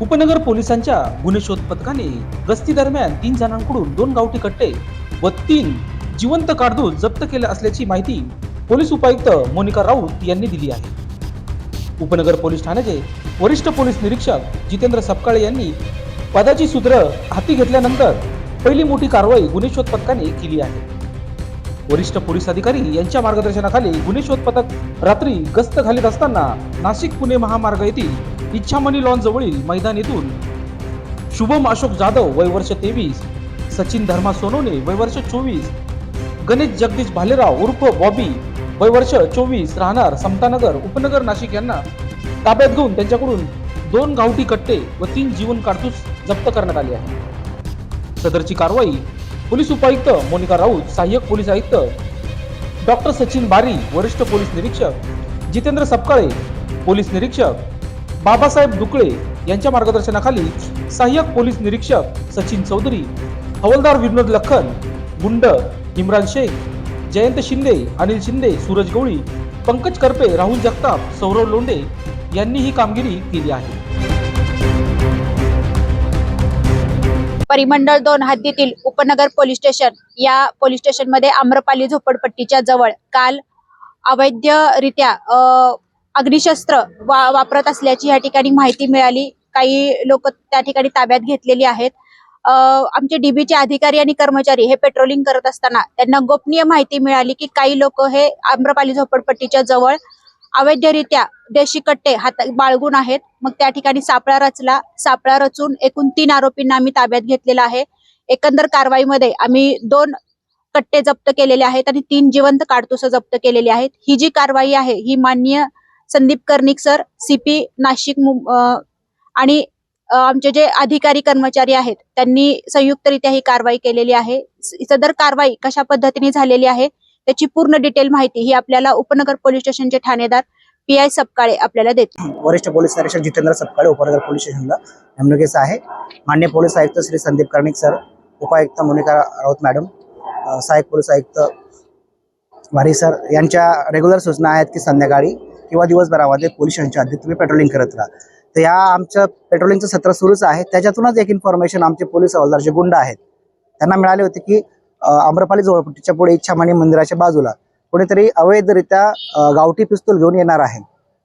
उपनगर पोलिसांच्या गुन्हे शोध पथकाने गस्ती दरम्यान तीन जणांकडून दोन गावठी कट्टे व तीन जिवंत काडतूस जप्त केले असल्याची माहिती पोलीस उपायुक्त मोनिका राऊत यांनी दिली आहे. उपनगर पोलीस ठाण्याचे वरिष्ठ पोलीस निरीक्षक जितेंद्र सपकाळे यांनी पदाची सूत्र हाती घेतल्यानंतर पहिली मोठी कारवाई गुन्हे शोध पथकाने केली आहे. वरिष्ठ पोलीस अधिकारी यांच्या मार्गदर्शनाखाली गुन्हे शोध पथक रात्री गस्त घालीत असताना नाशिक पुणे महामार्ग येथील इच्छामणी लॉन जवळील मैदान येथून शुभम अशोक जाधव वय वर्ष तेवीस. सचिन धर्मा सोनोने वय वर्ष चोवीस. गणेश जगदीश भालेराव उर्फ बॉबी वय वर्ष चोवीस. राहणार समतानगर उपनगर नाशिक यांना. ताब्यात घेऊन त्यांच्याकडून दोन गावठी कट्टे व तीन जीवन काडतूस जप्त करण्यात आले आहे. सदरची कारवाई पोलीस उपायुक्त मोनिका राऊत सहाय्यक पोलीस आयुक्त डॉक्टर सचिन बारी वरिष्ठ पोलीस निरीक्षक जितेंद्र सपकाळे पोलीस निरीक्षक बाबासाहेब दुकळे यांच्या मार्गदर्शनाखाली सहाय्यक पोलीस निरीक्षक सचिन चौधरी हवलदार विनोद लखन गुंड इम्रान शेख जयंत शिंदे अनिल शिंदे सूरज गवळी पंकज करपे राहुल जगताप सौरव लोंडे यांनी ही कामगिरी केली आहे. परिमंडळ दोन हद्दीतील उपनगर पोलीस स्टेशन या पोलीस स्टेशनमध्ये आम्रपाली झोपडपट्टीच्या जवळ काल अवैधरित्या अग्निशस्त्र वा वापरत असल्याची या ठिकाणी माहिती मिळाली. काही लोक त्या ठिकाणी ताब्यात घेतलेली आहेत. अ, आमचे डीबीचे अधिकारी आणि कर्मचारी हे पेट्रोलिंग करत असताना त्यांना गोपनीय माहिती मिळाली की काही लोक हे आम्रपाली झोपडपट्टीच्या जवळ अवैधरित्या देशी कट्टे हात बाळगून आहेत. मग त्या ठिकाणी सापळा रचला. सापळा रचून एकूण तीन आरोपींना आम्ही ताब्यात घेतलेला आहे. एकंदर कारवाईमध्ये आम्ही दोन कट्टे जप्त केलेले आहेत आणि तीन जिवंत काडतुस जप्त केलेली आहेत. ही जी कारवाई आहे ही मान्य संदीप कर्णिक सर सीपी नाशिक आणि आमचे जे अधिकारी कर्मचारी आहेत त्यांनी संयुक्तरित्या ही कारवाई केलेली आहे. सदर कारवाई कशा पद्धतीने झालेली आहे त्याची पूर्ण डिटेल माहिती ही आपल्याला उपनगर पोलीस स्टेशनचे ठाणेदार पी आय सपकाळे आपल्याला देतील वरिष्ठ पोलीस निरीक्षक जितेंद्र सपकाळे उपनगर पोलीस स्टेशनला नेमणुकीचं आहे. मान्य पोलीस आयुक्त श्री संदीप कर्णिक सर उपायुक्त मोनिका राऊत मॅडम सहाय्यक पोलीस आयुक्त वारी सर यांच्या रेग्युलर सूचना आहेत की संध्याकाळी किंवा दिवसभरामध्ये पोलीस स्टेशनच्या हद्दीत तुम्ही पेट्रोलिंग करत राहा. तर या आमचं पेट्रोलिंगचं सत्र सुरूच आहे. त्याच्यातूनच एक इन्फॉर्मेशन आमचे पोलीस हवालदार जे गुंड आहेत त्यांना मिळाले होते की आम्रपाली जवळपट्टीच्या पुढे इच्छामणी मंदिराच्या बाजूला कोणीतरी अवैधरित्या गावठी पिस्तूल घेऊन येणार आहे.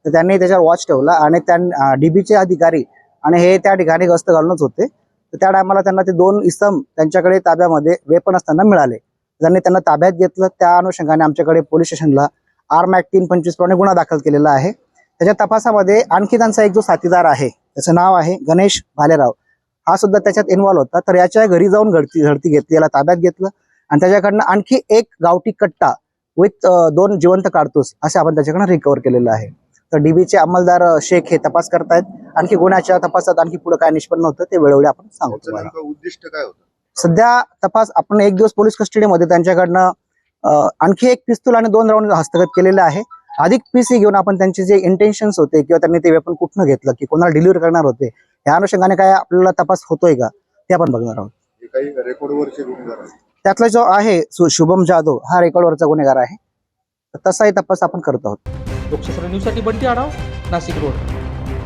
तर त्यांनी त्याच्यावर वॉच ठेवला आणि त्या डीबीचे अधिकारी आणि हे त्या ठिकाणी गस्त घालूनच होते. तर त्या टायमाला त्यांना ते दोन इसम त्यांच्याकडे ताब्यामध्ये वेपन असताना मिळाले. त्यांनी त्यांना ताब्यात घेतलं त्या अनुषंगाने आमच्याकडे पोलीस स्टेशनला आर्म ऍक्ट तीन पंचवीस प्रमाणे गुन्हा दाखल केलेला आहे. त्याच्या तपासामध्ये आणखी त्यांचा एक जो साथीदार आहे त्याचं नाव आहे गणेश भालेराव. हा सुद्धा त्याच्यात इन्व्हॉल्व होता तर याच्या घरी जाऊन घडती झडती घेतली याला ताब्यात घेतलं. आणि त्याच्याकडनं आणखी एक गावठी कट्टा विथ दोन जिवंत काडतूस असे आपण त्याच्याकडनं रिकवर केलेलं आहे. तर डीबीचे अंमलदार शेख हे तपास करतायत. आणखी गुन्ह्याच्या तपासात आणखी पुढे काय निष्पन्न होतं ते वेळोवेळी आपण सांगू त्याचं तुम्हाला नेमकं उद्दिष्ट काय होतं? सध्या तपास आपण एक दिवस पोलीस कस्टडीमध्ये त्यांच्याकडनं आणखी एक पिस्तूल आणि दोन राऊंड हस्तगत केलेले आहे. अधिक पीसी घेऊन आपण त्यांचे जे इंटेन्शन्स होते किंवा त्यांनी ते वेपन कुठनं घेतलं की कोणाला डिलिव्हर करणार होते या अनुषंगाने काय आपल्याला तपास होतोय का ते आपण बघणार आहोत. हे काही रेकॉर्डवरचे गुन्हेगार आहेत. त्यातला जो आहे शुभम जाधव हा रेकॉर्डवरचा गुन्हेगार आहे. तसाही तपास आपण करत आहोत. लोकशास्त्र न्यूजसाठी बंटी आढाव नाशिक रोड.